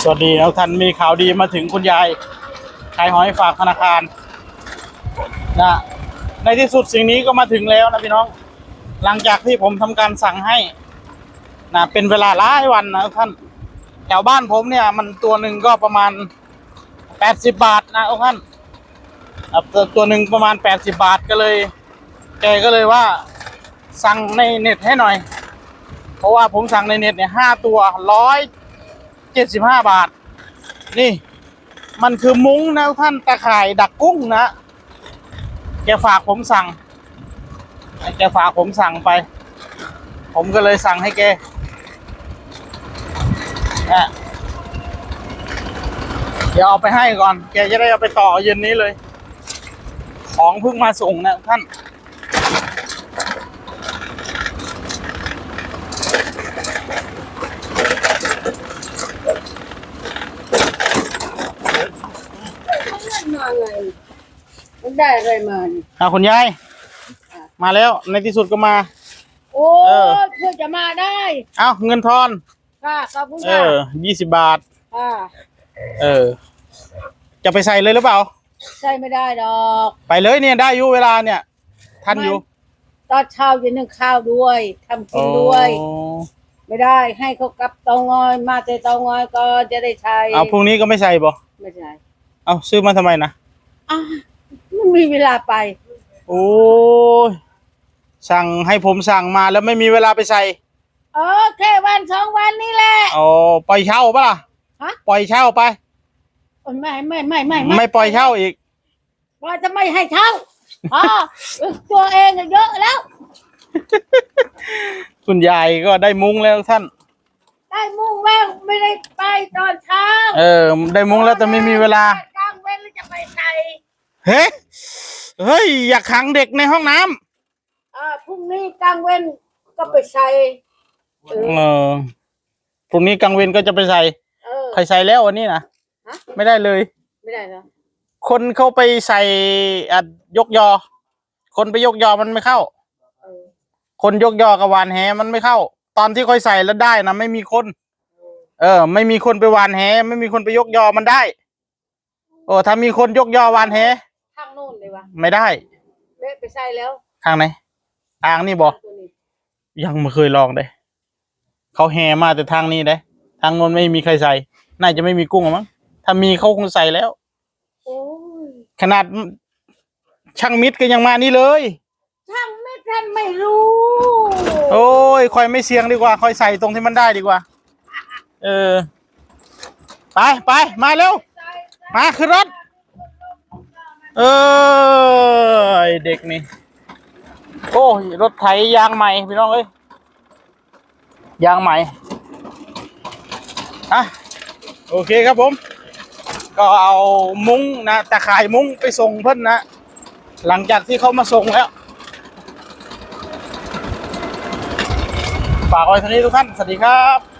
สวัสดีทุกท่านมีข่าวดีมาถึงคุณยายขายหอยฝากธนาคารนะในที่สุดสิ่งนี้ก็มาถึงแล้วนะพี่น้อง หลังจากที่ผมทำการสั่งให้นะเป็นเวลาหลายวันนะท่านแถวบ้านผมเนี่ย มันตัวหนึ่งก็ประมาณแปดสิบบาทนะท่านตัวหนึ่งประมาณแปดสิบบาทก็เลย แกก็เลยว่าสั่งในเน็ตให้หน่อย เพราะว่าผมสั่งในเน็ตเนี่ยห้าตัวร้อย เจ็ดสิบห้าบาท นี่ มันคือมุ้งนะท่านตะข่ายดักกุ้งนะแกฝากผมสั่งแกฝากผมสั่งไป ผมก็เลยสั่งให้แกนะเดี๋ยวเอาไปให้ก่อน แกจะได้เอาไปต่อเย็นนี้เลย ของเพิ่งมาส่งนะท่านมาไง มัน ได้อะไรมานี่อ่าคุณยาย มาแล้วในที่สุดก็มา โอ้เออ เพื่อจะมาได้เอ้าเงินทอน ค่ะขอบคุณเอค่ะอยี่สิบบาท ค่ะเออ จะไปใส่เลยหรือเปล่า ใช่ไม่ได้ดอกไปเลยเนี่ยได้อยู่เวลาเนี่ย ทันอยู่ตอนเช้าจะนึ่งข้าวด้วยทำกินด้วยโอ้ไม่ได้ให้เขากลับเตางอย มาแต่เตางอยก็จะได้ใช้เอาพรุ่งนี้ก็ไม่ใส่บ่ไม่ใช่เอาซื้อมาทำไมนะอะมั นมีเวลาไป โอ้ยสั่งให้ผมสั่งมาแล้วไม่มีเวลาไปใส่เออแค่วันสองวันนี่แหละ อ๋อปล่อยเช่าปะล่ะฮะ ปล่อยเช่าไป โอ้ยไม่ไม่ไม่ไม่ไม่ปล่อยเช่าอีก ว่าจะไม่ให้เช่าอ๋อตัวเองอะเยอะแล้ว คุณยายก็ได้มุ้งแล้วท่าน ได้มุ่งแม่ไม่ได้ไปตอนเช้าเออ ได้มุ้งแล้วแต่ไม่มีเวลา กลางเว้นแล้วจะไปไหน เฮ้ยเฮ้ย อยากขังเด็กในห้องน้ำอ่าพรุ่งนี้กลางเว้นก็ไปใส่เออเออพรุ่งนี้กลางเวรก็จะไปใส่ เออ ใครใส่แล้ววันนี้นะฮะ ไม่ได้เลย ไม่ได้เหรอคนเข้าไปใส่อัดยกยอ คนไปยกยอมันไม่เข้า เออคนยกยอกับหวานแหมันไม่เข้า ตอนที่ค่อยใส่แล้วได้นะไม่มีคน เออ ไม่มีคนไปหวานแหไม่มีคนไปยกยอมันได้ โอ้ถ้ามีคนยกยอหวานแห ข้างโน่นเลยวะไม่ได้เละไปใส่แล้วทางไหนทางนี่บอกตัวนี้ยังไม่เคยลองเลยเขาแห่มาแต่ทางนี้เด้ทางโน้นไม่มีใครใส่ น่าจะไม่มีกุ้งหรอกมั้งถ้ามีเขาคงใส่แล้ว โอ้ยขนาดช่างมิตรก็ยังมานี่เลย ช่างไม่ทันไม่รู้โอ้ยคอยไม่เสี่ยงดีกว่าคอยใส่ตรงที่มันได้ดีกว่า เออ ไปไปมาเร็ว ใส่มาขึ้นรถ เออเด็กนี่ โอ้ยรถไถยางใหม่พี่น้องเอ้ยยางใหม่อะโอเคครับผม ก็เอามุ้งนะตะข่ายมุ้งไปส่งเพิ่นนะ หลังจากที่เขามาส่งแล้ว ฝากไว้ท่านี้ทุกท่าน สวัสดีครับ